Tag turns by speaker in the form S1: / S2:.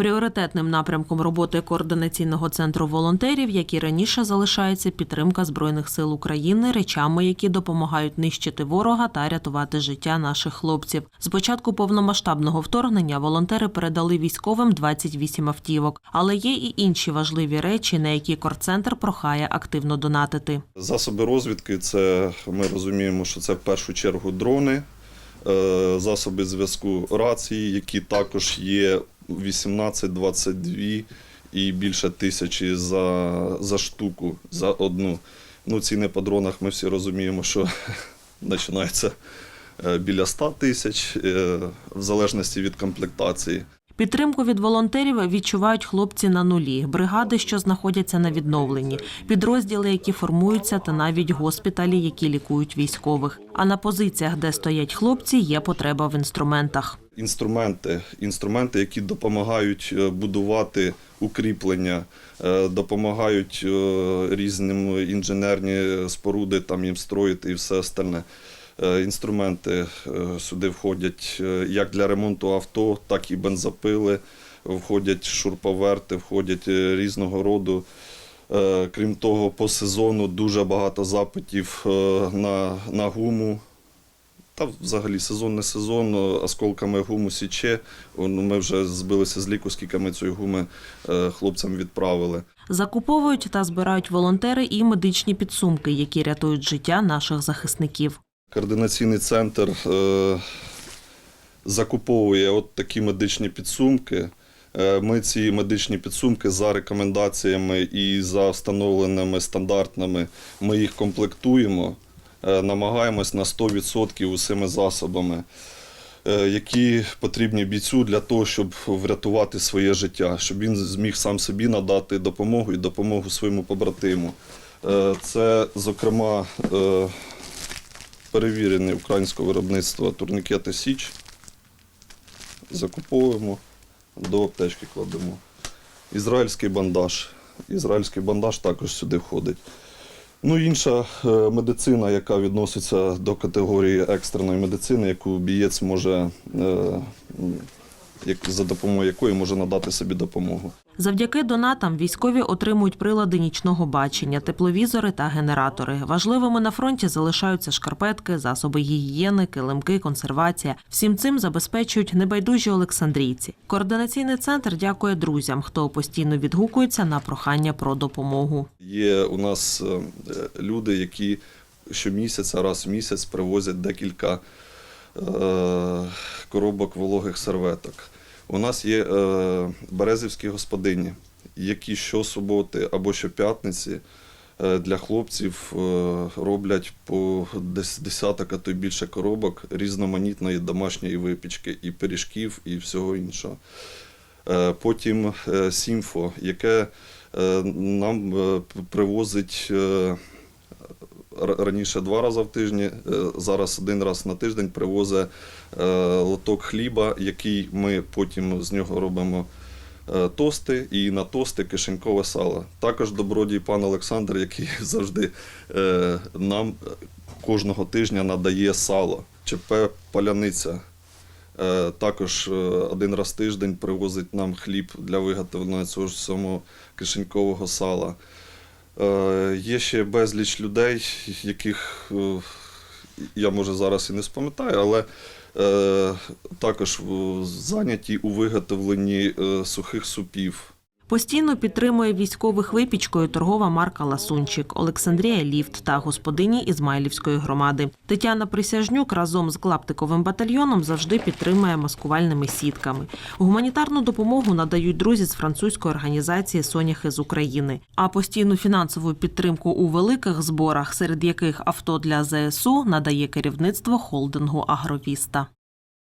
S1: Пріоритетним напрямком роботи координаційного центру волонтерів, як і раніше, залишається підтримка збройних сил України речами, які допомагають нищити ворога та рятувати життя наших хлопців. З початку повномасштабного вторгнення волонтери передали військовим 28 автівок, але є і інші важливі речі, на які корцентр прохає активно донатити.
S2: Засоби розвідки це ми розуміємо, що це в першу чергу дрони, е, засоби зв'язку рації, які також є 18-22 і більше тисячі за, за штуку, за одну. Ну, ціни по дронах ми всі розуміємо, що починається е, біля 100 тисяч, е, в залежності від комплектації.
S1: Підтримку від волонтерів відчувають хлопці на нулі, бригади, що знаходяться на відновленні, підрозділи, які формуються, та навіть госпіталі, які лікують військових. А на позиціях, де стоять хлопці, є потреба в інструментах.
S2: інструменти, інструменти, які допомагають е, будувати укріплення, е, допомагають е, різним інженерні споруди там їм строїти і все остальне. Е, Інструменти е, сюди входять е, як для ремонту авто, так і бензопили, входять шурповерти, входять різного роду. Крім того, по сезону дуже багато запитів на, на гуму. Та взагалі сезон не сезон, осколками гуму січе. Ну, Ми вже збилися з ліку, скільки ми цієї гуми хлопцям відправили.
S1: Закуповують та збирають волонтери і медичні підсумки, які рятують життя наших захисників.
S2: Координаційний центр е, закуповує от такі медичні підсумки. Е, Ми ці медичні підсумки за рекомендаціями і за встановленими стандартами ми їх комплектуємо, е, намагаємось на 100% усіми засобами, які потрібні бійцю для того, щоб врятувати своє життя, щоб він зміг сам собі надати допомогу і допомогу своєму побратиму. Це, зокрема, перевірені українського виробництва турнікети Січ. Закуповуємо, до аптечки кладемо. Ізраїльський бандаж. Ізраїльський бандаж також сюди входить. Ну, інша е, медицина, яка відноситься до категорії екстреної медицини, яку бієць може, е, за допомогою якої може надати собі допомогу.
S1: Завдяки донатам військові отримують прилади нічного бачення, тепловізори та генератори. Важливими на фронті залишаються шкарпетки, засоби гігієни, килимки, консервація. Всім цим забезпечують небайдужі олександрійці. Координаційний центр дякує друзям, хто постійно відгукується на прохання про допомогу.
S2: Є у нас е, люди, які щомісяця, раз в місяць привозять декілька коробок вологих серветок. У нас є е, березівські господині, які щосуботи або щоп'ятниці е, для хлопців е, роблять по десяток, а то й більше коробок різноманітної домашньої випічки, і пиріжків, і всього іншого. Е, Потім е, Сімфо, яке е, нам е, привозить е, раніше два рази в тижні, е, зараз один раз на тиждень привозить е, лоток хліба, який ми потім з нього робимо е, тости і на тости кишенькове сало. Також добродій пан Олександр, який завжди нам кожного тижня надає сало. ЧП Паляниця. Також один раз в тиждень привозить нам хліб для виготовлення цього ж самого кишенькового сала. Е, Є ще безліч людей, яких е, я може зараз і не спам'ятаю, але е, також зайняті у виготовленні сухих супів.
S1: Постійно підтримує військових випічкою торгова марка Ласунчик, Олександрія Ліфт та господині Ізмайлівської громади. Тетяна Присяжнюк разом з Клаптиковим батальйоном завжди підтримує маскувальними сітками. Гуманітарну допомогу надають друзі з французької організації Соняхи з України. А постійну фінансову підтримку у великих зборах, серед яких авто для ЗСУ, надає керівництво холдингу Агровіста.